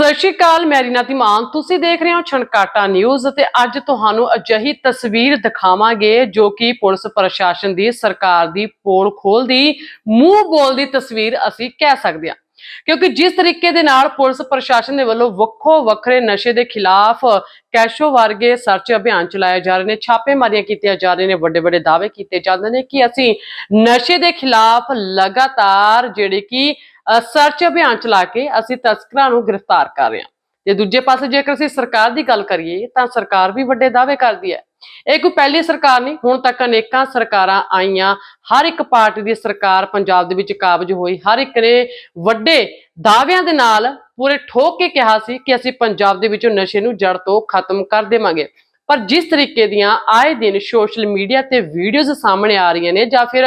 ਸਤਿ ਸ਼੍ਰੀ ਅਕਾਲ, ਮੈਂ ਰੀਨਾ ਮਾਨ ਤੁਸੀਂ ਦੇਖ ਰਹੇ ਹੋ ਛਣਕਾਟਾ ਨਿਊਜ਼ ਤੇ ਅੱਜ ਤੁਹਾਨੂੰ ਅਜਿਹੀ ਤਸਵੀਰ ਦਿਖਾਵਾਂਗੇ ਜੋ ਕਿ ਪੁਲਿਸ ਪ੍ਰਸ਼ਾਸਨ ਦੀ ਸਰਕਾਰ ਦੀ ਪੋਲ ਖੋਲਦੀ ਮੂੰਹ ਬੋਲਦੀ ਤਸਵੀਰ ਅਸੀਂ ਕਹਿ ਸਕਦੇ ਹਾਂ। ਕਿਉਂਕਿ ਜਿਸ ਤਰੀਕੇ ਦੇ ਨਾਲ ਪੁਲਿਸ ਪ੍ਰਸ਼ਾਸਨ ਦੇ ਵੱਲੋਂ ਵੱਖੋ ਵੱਖਰੇ ਨਸ਼ੇ ਦੇ ਖਿਲਾਫ ਕੈਸ਼ੋ ਵਰਗੇ ਸਰਚ ਅਭਿਆਨ ਚਲਾਏ ਜਾ ਰਹੇ ਨੇ, ਛਾਪੇਮਾਰੀਆਂ ਕੀਤੀਆਂ ਜਾ ਰਹੀਆਂ ਨੇ ਵੱਡੇ ਵੱਡੇ ਦਾਅਵੇ ਕੀਤੇ ਜਾਂਦੇ ਨੇ ਕਿ ਅਸੀਂ ਨਸ਼ੇ ਦੇ ਖਿਲਾਫ ਲਗਾਤਾਰ ਜਿਹੜੇ ਕਿ ਸਰਚ ਅਭਿਆਨ ਚਲਾ ਕੇ ਅਸੀਂ ਤਸਕਰਾਂ ਨੂੰ ਗ੍ਰਿਫਤਾਰ ਕਰ ਰਹੇ ਹਾਂ। ਤੇ ਦੂਜੇ ਪਾਸੇ ਜੇਕਰ ਅਸੀਂ ਸਰਕਾਰ ਦੀ ਗੱਲ ਕਰੀਏ, ਤਾਂ ਸਰਕਾਰ ਵੀ ਵੱਡੇ ਦਾਅਵੇ ਕਰਦੀ ਹੈ। ਇਹ ਕੋਈ ਪਹਿਲੀ ਸਰਕਾਰ ਨਹੀਂ, ਹੁਣ ਤੱਕ ਅਨੇਕਾਂ ਸਰਕਾਰਾਂ ਆਈਆਂ। ਹਰ ਇੱਕ ਪਾਰਟੀ ਦੀ ਸਰਕਾਰ ਪੰਜਾਬ ਦੇ ਵਿੱਚ ਕਾਬਜ ਹੋਈ। ਹਰ ਇੱਕ ਨੇ ਵੱਡੇ ਦਾਅਵਿਆਂ ਦੇ ਨਾਲ ਪੂਰੇ ਠੋਕ ਕੇ ਕਿਹਾ ਸੀ ਕਿ ਅਸੀਂ ਪੰਜਾਬ ਦੇ ਵਿੱਚੋਂ ਨਸ਼ੇ ਨੂੰ ਜੜ ਤੋਂ ਖਤਮ ਕਰ ਦੇਵਾਂਗੇ। ਪਰ ਜਿਸ ਤਰੀਕੇ ਦੀਆਂ ਆਏ ਦਿਨ ਸੋਸ਼ਲ ਮੀਡੀਆ ਤੇ ਵੀਡੀਓਜ਼ ਸਾਹਮਣੇ ਆ ਰਹੀਆਂ ਨੇ ਜਾਂ ਫਿਰ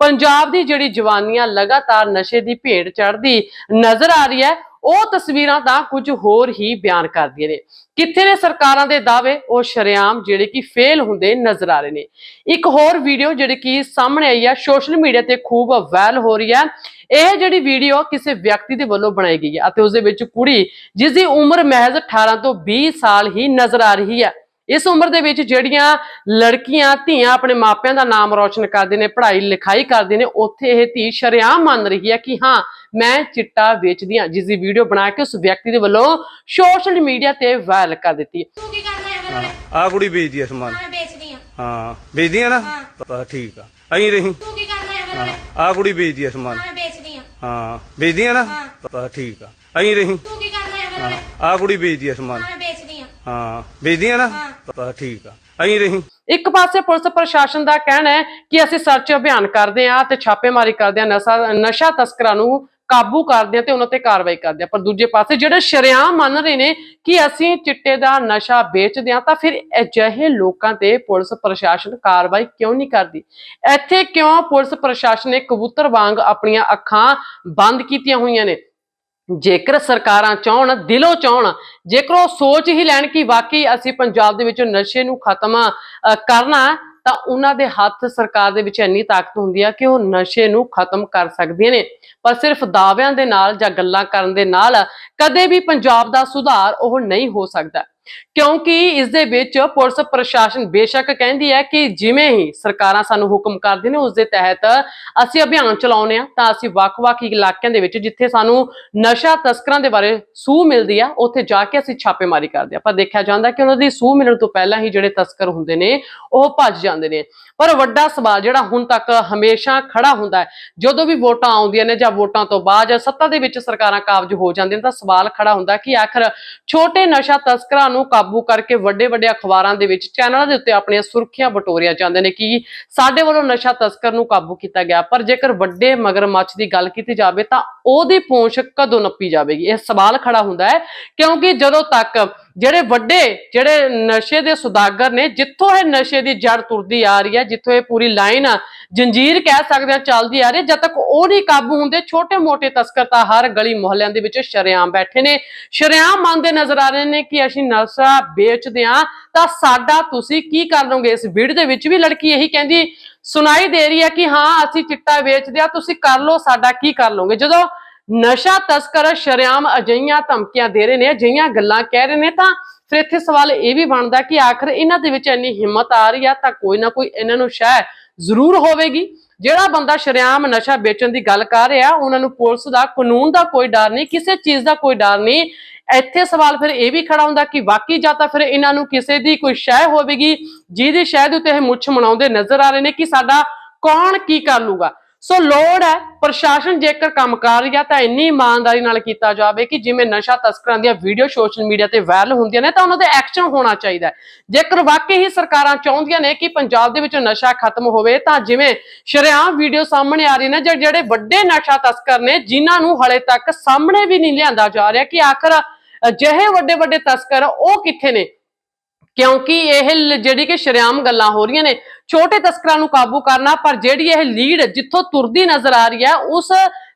ਪੰਜਾਬ ਦੀ ਜਿਹੜੀ ਜਵਾਨੀਆਂ ਲਗਾਤਾਰ ਨਸ਼ੇ ਦੀ ਭੇਟ ਚੜ੍ਹਦੀ ਨਜ਼ਰ ਆ ਰਹੀ ਹੈ, ਉਹ ਤਸਵੀਰਾਂ ਤਾਂ ਕੁਝ ਹੋਰ ਹੀ ਬਿਆਨ ਕਰਦੀਆਂ ਨੇ। ਕਿੱਥੇ ਨੇ ਸਰਕਾਰਾਂ ਦੇ ਦਾਅਵੇ? ਉਹ ਸ਼ਰੇਆਮ ਜਿਹੜੇ ਕਿ ਫੇਲ ਹੁੰਦੇ ਨਜ਼ਰ ਆ ਰਹੇ ਨੇ। ਇੱਕ ਹੋਰ ਵੀਡੀਓ ਜਿਹੜੀ ਕਿ ਸਾਹਮਣੇ ਆਈ ਹੈ, ਸੋਸ਼ਲ ਮੀਡੀਆ ਤੇ ਖੂਬ ਵਾਇਰਲ ਹੋ ਰਹੀ ਹੈ। ਇਹ ਜਿਹੜੀ ਵੀਡੀਓ ਕਿਸੇ ਵਿਅਕਤੀ ਦੇ ਵੱਲੋਂ ਬਣਾਈ ਗਈ ਹੈ ਅਤੇ ਉਸ ਦੇ ਵਿੱਚ ਕੁੜੀ ਜਿਸ ਦੀ ਉਮਰ ਮਹਿਜ਼ 18 ਤੋਂ 20 ਸਾਲ ਹੀ ਨਜ਼ਰ ਆ ਰਹੀ ਹੈ। ਇਸ ਉਮਰ ਦੇ ਵਿੱਚ ਜਿਹੜੀਆਂ ਲੜਕੀਆਂ ਧੀਆਂ ਆਪਣੇ ਮਾਪਿਆਂ ਦਾ ਨਾਮ ਰੌਸ਼ਨ ਕਰਦੇ ਨੇ ਪੜ੍ਹਾਈ ਲਿਖਾਈ ਕਰਦੇ ਨੇ ਉੱਥੇ ਇਹ ਧੀ ਸ਼ਰੇਆਮ ਮੰਨ ਰਹੀ ਹੈ ਕਿ ਹਾਂ ਮੈਂ ਚਿੱਟਾ ਵੇਚਦੀ ਹਾਂ ਜਿਸ ਦੀ ਵੀਡੀਓ ਬਣਾ ਕੇ ਉਸ ਵਿਅਕਤੀ ਦੇ ਵੱਲੋਂ ਸੋਸ਼ਲ ਮੀਡੀਆ ਤੇ ਵਾਇਰਲ ਕਰ ਦਿੱਤੀ ਹੈ। ਤੂੰ ਕੀ ਕਰਨਾ ਹੈ ਫਿਰ? ਉਰੇ? ਆ ਕੁੜੀ ਵੇਚਦੀ ਆ ਸਮਾਨ। ਮੈਂ ਵੇਚਦੀ ਆ ਹਾਂ ਵੇਚਦੀ ਆ ਨਾ? ਹਾਂ। ਬਸ ਠੀਕ ਆ। ਅਹੀਂ ਰਹੀ। ਤੂੰ ਕੀ ਕਰਨਾ ਹੈ? ਆ ਕੁੜੀ ਵੇਚਦੀ ਆ ਸਮਾਨ। ਮੈਂ ਵੇਚਦੀ ਆ ਹਾਂ ਵੇਚਦੀ ਆ ਨਾ। ਬਸ ਠੀਕ ਆ। ਅਹੀਂ ਰਹੀ। ਤੂੰ ਕੀ ਕਰਨਾ ਹੈ? ਆ ਕੁੜੀ ਵੇਚਦੀ ਆ ਸਮਾਨ। ਮੈਂ ਵੇਚਦੀ ਆ ਹਾਂ ਵੇਚਦੀ ਆ ਨਾ? ਹਾਂ। ਬਸ ਠੀਕ ਆ। ਅਹੀਂ ਰਹੀ। ਇੱਕ ਪਾਸੇ ਪੁਲਿਸ ਪ੍ਰਸ਼ਾਸਨ ਦਾ ਕਹਿਣਾ ਹੈ ਕਿ ਅਸੀਂ ਸਰਚ ਅਭਿਆਨ ਕਰਦੇ ਹਾਂ ਤੇ ਛਾਪੇਮਾਰੀ ਕਰਦੇ ਹਾਂ ਨਸ਼ਾ ਨਸ਼ਾ ਤਸਕਰਾਂ ਨੂੰ ਕਾਬੂ ਕਰਦੇ ਹਾਂ ਤੇ ਉਹਨਾਂ ਤੇ ਕਾਰਵਾਈ ਕਰਦੇ ਹਾਂ। ਪਰ ਦੂਜੇ ਪਾਸੇ ਜਿਹੜੇ ਸ਼ਰੇਆਮ ਮੰਨ ਰਹੇ ਨੇ ਕਿ ਅਸੀਂ ਚਿੱਟੇ ਦਾ ਨਸ਼ਾ ਵੇਚਦੇ ਹਾਂ ਤਾਂ ਫਿਰ ਅਜਿਹੇ ਲੋਕਾਂ ਤੇ ਪੁਲਿਸ ਪ੍ਰਸ਼ਾਸਨ ਕਾਰਵਾਈ ਕਿਉਂ ਨਹੀਂ ਕਰਦੀ? ਇੱਥੇ ਕਿਉਂ ਪੁਲਿਸ ਪ੍ਰਸ਼ਾਸਨ ਨੇ ਕਬੂਤਰ ਵਾਂਗ ਆਪਣੀਆਂ ਅੱਖਾਂ ਬੰਦ ਕੀਤੀਆਂ ਹੋਈਆਂ ਨੇ? ਜੇਕਰ ਸਰਕਾਰਾਂ ਚਾਹਣ, ਦਿਲੋਂ ਚਾਹਣ, ਜੇਕਰ ਉਹ ਸੋਚ ਹੀ ਲੈਣ ਕਿ ਵਾਕਈ ਅਸੀਂ ਪੰਜਾਬ ਦੇ ਵਿੱਚੋਂ ਨਸ਼ੇ ਨੂੰ ਖਤਮ ਕਰਨਾ, ਤਾਂ ਉਹਨਾਂ ਦੇ ਹੱਥ ਸਰਕਾਰ ਦੇ ਵਿੱਚ ਇੰਨੀ ਤਾਕਤ ਹੁੰਦੀ ਆ ਕਿ ਉਹ ਨਸ਼ੇ ਨੂੰ ਖਤਮ ਕਰ ਸਕਦੀਆਂ ਨੇ। ਪਰ ਸਿਰਫ ਦਾਅਵਿਆਂ ਦੇ ਨਾਲ ਜਾਂ ਗੱਲਾਂ ਕਰਨ ਦੇ ਨਾਲ ਕਦੇ ਵੀ ਪੰਜਾਬ ਦਾ ਸੁਧਾਰ ਉਹ ਨਹੀਂ ਹੋ ਸਕਦਾ। ਕਿਉਂਕਿ ਇਸ ਦੇ ਵਿੱਚ ਪੁਲਿਸ ਪ੍ਰਸ਼ਾਸਨ ਬੇਸ਼ੱਕ ਕਹਿੰਦੀ ਹੈ ਕਿ ਜਿਵੇਂ ਹੀ ਸਰਕਾਰਾਂ ਸਾਨੂੰ ਹੁਕਮ ਕਰਦੀਆਂ ਨੇ ਉਸ ਦੇ ਤਹਿਤ ਅਸੀਂ ਅਭਿਆਨ ਚਲਾਉਂਦੇ ਆ ਤਾਂ ਅਸੀਂ ਵੱਖ-ਵੱਖ ਇਲਾਕਿਆਂ ਦੇ ਵਿੱਚ ਜਿੱਥੇ ਸਾਨੂੰ ਨਸ਼ਾ ਤਸਕਰਾਂ ਦੇ ਬਾਰੇ ਸੂਹ ਮਿਲਦੀ ਆ, ਉੱਥੇ ਜਾ ਕੇ ਅਸੀਂ ਛਾਪੇਮਾਰੀ ਕਰਦੇ ਆ ਪਰ ਦੇਖਿਆ ਜਾਂਦਾ ਕਿ ਉਹਨਾਂ ਦੀ ਸੂਹ ਮਿਲਣ ਤੋਂ ਪਹਿਲਾਂ ਹੀ ਜਿਹੜੇ ਤਸਕਰ ਹੁੰਦੇ ਨੇ, ਉਹ ਭੱਜ ਜਾਂਦੇ ਨੇ। ਪਰ ਵੱਡਾ ਸਵਾਲ ਜਿਹੜਾ ਹੁਣ ਤੱਕ ਹਮੇਸ਼ਾ ਖੜਾ ਹੁੰਦਾ ਹੈ, ਜਦੋਂ ਵੀ ਵੋਟਾਂ ਆਉਂਦੀਆਂ ਨੇ ਜਾਂ ਵੋਟਾਂ ਤੋਂ ਬਾਅਦ ਜਾਂ ਸੱਤਾ ਦੇ ਵਿੱਚ ਸਰਕਾਰਾਂ ਕਾਬਜ ਹੋ ਜਾਂਦੀਆਂ ਨੇ, ਤਾਂ ਸਵਾਲ ਖੜਾ ਹੁੰਦਾ ਕਿ ਆਖਰ ਛੋਟੇ ਨਸ਼ਾ ਤਸਕਰਾਂ ਨੂੰ ਕਾਬੂ ਕਰਕੇ ਵੱਡੇ ਵੱਡੇ ਅਖਬਾਰਾਂ ਦੇ ਵਿੱਚ ਚੈਨਲਾਂ ਦੇ ਉੱਤੇ ਆਪਣੀਆਂ ਸੁਰਖੀਆਂ ਬਟੋਰੀਆਂ ਜਾਂਦੇ ਨੇ ਕਿ ਸਾਡੇ ਵੱਲੋਂ ਨਸ਼ਾ ਤਸਕਰ ਨੂੰ ਕਾਬੂ ਕੀਤਾ ਗਿਆ। ਪਰ ਜੇਕਰ ਵੱਡੇ ਮਗਰਮੱਛ ਦੀ ਗੱਲ ਕੀਤੀ ਜਾਵੇ ਤਾਂ ਉਹਦੀ ਪੂੰਛ ਕਦੋਂ ਨੱਪੀ ਜਾਵੇਗੀ? ਇਹ ਸਵਾਲ ਖੜਾ ਹੁੰਦਾ ਹੈ ਕਿਉਂਕਿ ਜਦੋਂ ਤੱਕ ਜਿਹੜੇ ਵੱਡੇ ਜਿਹੜੇ ਨਸ਼ੇ ਦੇ ਸੁਦਾਗਰ ਨੇ ਜਿੱਥੋਂ ਇਹ ਨਸ਼ੇ ਦੀ ਜੜ ਤੁਰਦੀ ਆ ਰਹੀ ਹੈ ਜਿੱਥੋਂ ਇਹ ਪੂਰੀ ਲਾਈਨ ਜੰਜੀਰ ਕਹਿ ਸਕਦੇ ਆ ਚੱਲਦੀ ਆ ਰਹੀ ਹੈ, ਜਦ ਤੱਕ ਉਹ ਨਹੀਂ ਕਾਬੂ ਹੁੰਦੇ ਛੋਟੇ-ਮੋਟੇ ਤਸਕਰ ਤਾਂ ਹਰ ਗਲੀ ਮੁਹੱਲਿਆਂ ਦੇ ਵਿੱਚ ਸ਼ਰੇਆਮ ਬੈਠੇ ਨੇ। ਸ਼ਰੇਆਮ ਮੰਨਦੇ ਨਜ਼ਰ ਆ ਰਹੇ ਨੇ ਕਿ ਅਸੀਂ ਨਸ਼ਾ ਵੇਚਦੇ ਆ ਤਾਂ ਸਾਡਾ ਤੁਸੀਂ ਕੀ ਕਰ ਲਓਗੇ ਇਸ ਵੀਡੀਓ ਦੇ ਵਿੱਚ ਵੀ ਲੜਕੀ ਇਹੀ ਕਹਿੰਦੀ ਸੁਣਾਈ ਦੇ ਰਹੀ ਹੈ ਕਿ ਹਾਂ ਅਸੀਂ ਚਿੱਟਾ ਵੇਚਦੇ ਆ ਤੁਸੀਂ ਕਰ ਲਓ ਸਾਡਾ ਕੀ ਕਰ ਲਓਗੇ? ਜਦੋਂ ਨਸ਼ਾ ਤਸਕਰ ਸ਼ਰੇਆਮ ਅਜਈਆਂ ਧਮਕੀਆਂ ਦੇ ਰਹੇ ਨੇ ਅਜਈਆਂ ਗੱਲਾਂ ਕਹਿ ਰਹੇ ਨੇ, ਤਾਂ ਫਿਰ ਇੱਥੇ ਸਵਾਲ ਇਹ ਵੀ ਬਣਦਾ ਕਿ ਆਖਰ ਇਹਨਾਂ ਦੇ ਵਿੱਚ ਇੰਨੀ ਹਿੰਮਤ ਆ ਰਹੀ ਆ ਤਾਂ ਕੋਈ ਨਾ ਕੋਈ ਇਹਨਾਂ ਨੂੰ ਸ਼ਾਇਦ ਜ਼ਰੂਰ ਹੋਵੇਗੀ। ਜਿਹੜਾ ਬੰਦਾ ਸ਼ਰੇਆਮ ਨਸ਼ਾ ਵੇਚਣ ਦੀ ਗੱਲ ਕਰ ਰਿਹਾ, ਉਹਨਾਂ ਨੂੰ ਪੁਲਿਸ ਦਾ ਕਾਨੂੰਨ ਦਾ ਕੋਈ ਡਰ ਨਹੀਂ, ਕਿਸੇ ਚੀਜ਼ ਦਾ ਕੋਈ ਡਰ ਨਹੀਂ। ਇੱਥੇ ਸਵਾਲ ਫਿਰ ਇਹ ਵੀ ਖੜਾ ਹੁੰਦਾ ਕਿ ਵਾਕਈ ਜਾਂ ਤਾਂ ਫਿਰ ਇਹਨਾਂ ਨੂੰ ਕਿਸੇ ਦੀ ਕੋਈ ਸ਼ੈ ਹੋਵੇਗੀ, ਜਿਹਦੀ ਸ਼ੈ ਦੇ ਉੱਤੇ ਇਹ ਮੁੱਛ ਮਨਾਉਂਦੇ ਨਜ਼ਰ ਆ ਰਹੇ ਨੇ ਕਿ ਸਾਡਾ ਕੌਣ ਕੀ ਕਰ ਲੂਗਾ। ਸੋ ਲੋੜ ਹੈ, ਪ੍ਰਸ਼ਾਸਨ ਜੇਕਰ ਕੰਮ ਕਰ ਰਿਹਾ ਤਾਂ ਇੰਨੀ ਇਮਾਨਦਾਰੀ ਨਾਲ ਕੀਤਾ ਜਾਵੇ ਕਿ ਜਿਵੇਂ ਨਸ਼ਾ ਤਸਕਰਾਂ ਦੀਆਂ ਵੀਡੀਓ ਸੋਸ਼ਲ ਮੀਡੀਆ ਤੇ ਵਾਇਰਲ ਹੁੰਦੀਆਂ ਨੇ ਤਾਂ ਉਹਨਾਂ ਤੇ ਐਕਸ਼ਨ ਹੋਣਾ ਚਾਹੀਦਾ ਜੇਕਰ ਵਾਕਈ ਹੀ ਸਰਕਾਰਾਂ ਚਾਹੁੰਦੀਆਂ ਨੇ ਕਿ ਪੰਜਾਬ ਦੇ ਵਿੱਚ ਨਸ਼ਾ ਖਤਮ ਹੋਵੇ ਤਾਂ ਜਿਵੇਂ ਸ਼ਰੇਆਮ ਵੀਡੀਓ ਸਾਹਮਣੇ ਆ ਰਹੀ ਨੇ ਜਿਹੜੇ ਵੱਡੇ ਨਸ਼ਾ ਤਸਕਰ ਨੇ, ਜਿਨ੍ਹਾਂ ਨੂੰ ਹਲੇ ਤੱਕ ਸਾਹਮਣੇ ਵੀ ਨਹੀਂ ਲਿਆਂਦਾ ਜਾ ਰਿਹਾ ਕਿ ਆਖਰ ਅਜਿਹੇ ਵੱਡੇ ਵੱਡੇ ਤਸਕਰ ਉਹ ਕਿੱਥੇ ਨੇ? ਕਿਉਂਕਿ ਇਹ ਲ- ਜਿਹੜੀ ਕਿ ਸ਼ਰੇਆਮ ਗੱਲਾਂ ਹੋ ਰਹੀਆਂ ਨੇ, ਛੋਟੇ ਤਸਕਰਾਂ ਨੂੰ ਕਾਬੂ ਕਰਨਾ, ਪਰ ਜਿਹੜੀ ਇਹ ਲੀਡ ਜਿੱਥੋਂ ਤੁਰਦੀ ਨਜ਼ਰ ਆ ਰਹੀ ਹੈ, ਉਸ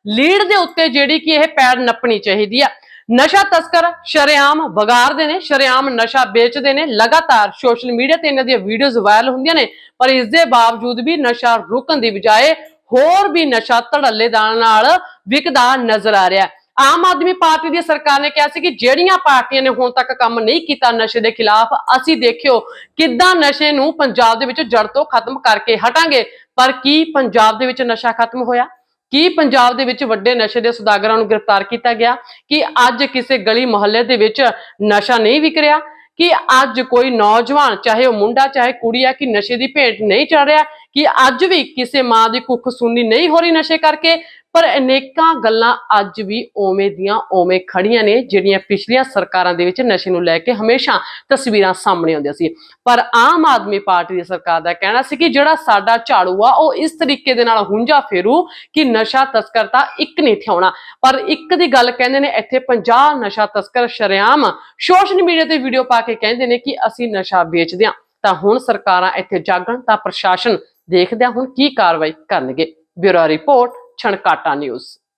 ਲੀਡ ਦੇ ਉੱਤੇ ਜਿਹੜੀ ਕਿ ਇਹ ਪੈਰ ਨੱਪਣੀ ਚਾਹੀਦੀ ਆ। ਨਸ਼ਾ ਤਸਕਰ ਸ਼ਰੇਆਮ ਵਗਾਰਦੇ ਨੇ, ਸ਼ਰੇਆਮ ਨਸ਼ਾ ਵੇਚਦੇ ਨੇ, ਲਗਾਤਾਰ ਸੋਸ਼ਲ ਮੀਡੀਆ ਤੇ ਇਹਨਾਂ ਦੀਆਂ ਵੀਡੀਓਜ਼ ਵਾਇਰਲ ਹੁੰਦੀਆਂ ਨੇ, ਪਰ ਇਸ ਦੇ ਬਾਵਜੂਦ ਵੀ ਨਸ਼ਾ ਰੁਕਣ ਦੀ ਬਜਾਏ ਹੋਰ ਵੀ ਨਸ਼ਾ ਧੜੱਲੇ ਦਾ ਨਾਲ ਵਿਕਦਾ ਨਜ਼ਰ ਆ ਰਿਹਾ। ਹੈ ਆਮ ਆਦਮੀ ਪਾਰਟੀ ਦੀ ਸਰਕਾਰ ਨੇ ਕਿਹਾ ਸੀ ਕਿ ਜਿਹੜੀਆਂ ਪਾਰਟੀਆਂ ਨੇ ਹੁਣ ਤੱਕ ਕੰਮ ਨਹੀਂ ਕੀਤਾ ਨਸ਼ੇ ਦੇ ਖਿਲਾਫ, ਅਸੀਂ ਦੇਖਿਓ ਕਿੱਦਾਂ ਨਸ਼ੇ ਨੂੰ ਪੰਜਾਬ ਦੇ ਵਿੱਚ ਜੜ ਤੋਂ ਖਤਮ ਕਰਕੇ ਹਟਾਂਗੇ। ਪਰ ਕੀ ਪੰਜਾਬ ਦੇ ਵਿੱਚ ਨਸ਼ਾ ਖਤਮ ਹੋਇਆ? ਕੀ ਪੰਜਾਬ ਦੇ ਵਿੱਚ ਵੱਡੇ ਨਸ਼ੇ ਦੇ ਸੁਦਾਗਰਾਂ ਨੂੰ ਗ੍ਰਿਫਤਾਰ ਕੀਤਾ ਗਿਆ? ਕਿ ਅੱਜ ਕਿਸੇ ਗਲੀ ਮੁਹੱਲੇ ਦੇ ਵਿੱਚ ਨਸ਼ਾ ਨਹੀਂ ਵਿਕ ਰਿਹਾ? ਕਿ ਅੱਜ ਕੋਈ ਨੌਜਵਾਨ, ਚਾਹੇ ਉਹ ਮੁੰਡਾ, ਚਾਹੇ ਕੁੜੀ ਆ, ਕਿ ਨਸ਼ੇ ਦੀ ਭੇਟ ਨਹੀਂ ਚੜ ਰਿਹਾ? ਕਿ ਅੱਜ ਵੀ ਕਿਸੇ ਮਾਂ ਦੀ ਕੁੱਖ ਸੁੰਨੀ ਨਹੀਂ ਹੋ ਰਹੀ ਨਸ਼ੇ ਕਰਕੇ, ਪਰ ਅਨੇਕਾਂ ਗੱਲਾਂ ਅੱਜ ਵੀ ਓਵੇਂ ਦੀਆਂ ਓਵੇਂ ਖੜੀਆਂ ਨੇ, ਜਿਹੜੀਆਂ ਪਿਛਲੀਆਂ ਸਰਕਾਰਾਂ ਦੇ ਵਿੱਚ ਨਸ਼ੇ ਨੂੰ ਲੈ ਕੇ ਹਮੇਸ਼ਾ ਤਸਵੀਰਾਂ ਸਾਹਮਣੇ ਆਉਂਦੀਆਂ ਸੀ। ਪਰ ਆਮ ਆਦਮੀ ਪਾਰਟੀ ਦੀ ਸਰਕਾਰ ਦਾ ਕਹਿਣਾ ਸੀ ਕਿ ਜਿਹੜਾ ਸਾਡਾ ਝਾੜੂ ਆ, ਉਹ ਇਸ ਤਰੀਕੇ ਦੇ ਨਾਲ ਹੁੰਜਾ ਫੇਰੂ ਕਿ ਨਸ਼ਾ ਤਸਕਰ ਤਾਂ ਇੱਕ ਨਹੀਂ ਥਿਆਉਣਾ ਪਰ ਇੱਕ ਦੀ ਗੱਲ ਕਹਿੰਦੇ ਨੇ, ਇੱਥੇ 50 ਨਸ਼ਾ ਤਸਕਰ ਸ਼ਰੇਆਮ ਸੋਸ਼ਲ ਮੀਡੀਆ ਤੇ ਵੀਡੀਓ ਪਾ ਕੇ ਕਹਿੰਦੇ ਨੇ ਕਿ ਅਸੀਂ ਨਸ਼ਾ ਵੇਚਦੇ ਹਾਂ। ਤਾਂ ਹੁਣ ਸਰਕਾਰਾਂ ਇੱਥੇ ਜਾਗਣ ਤਾਂ ਪ੍ਰਸ਼ਾਸਨ ਦੇਖਦੇ ਹਾਂ ਹੁਣ ਕੀ ਕਾਰਵਾਈ ਕਰਨਗੇ। Bureau report Chhankata news.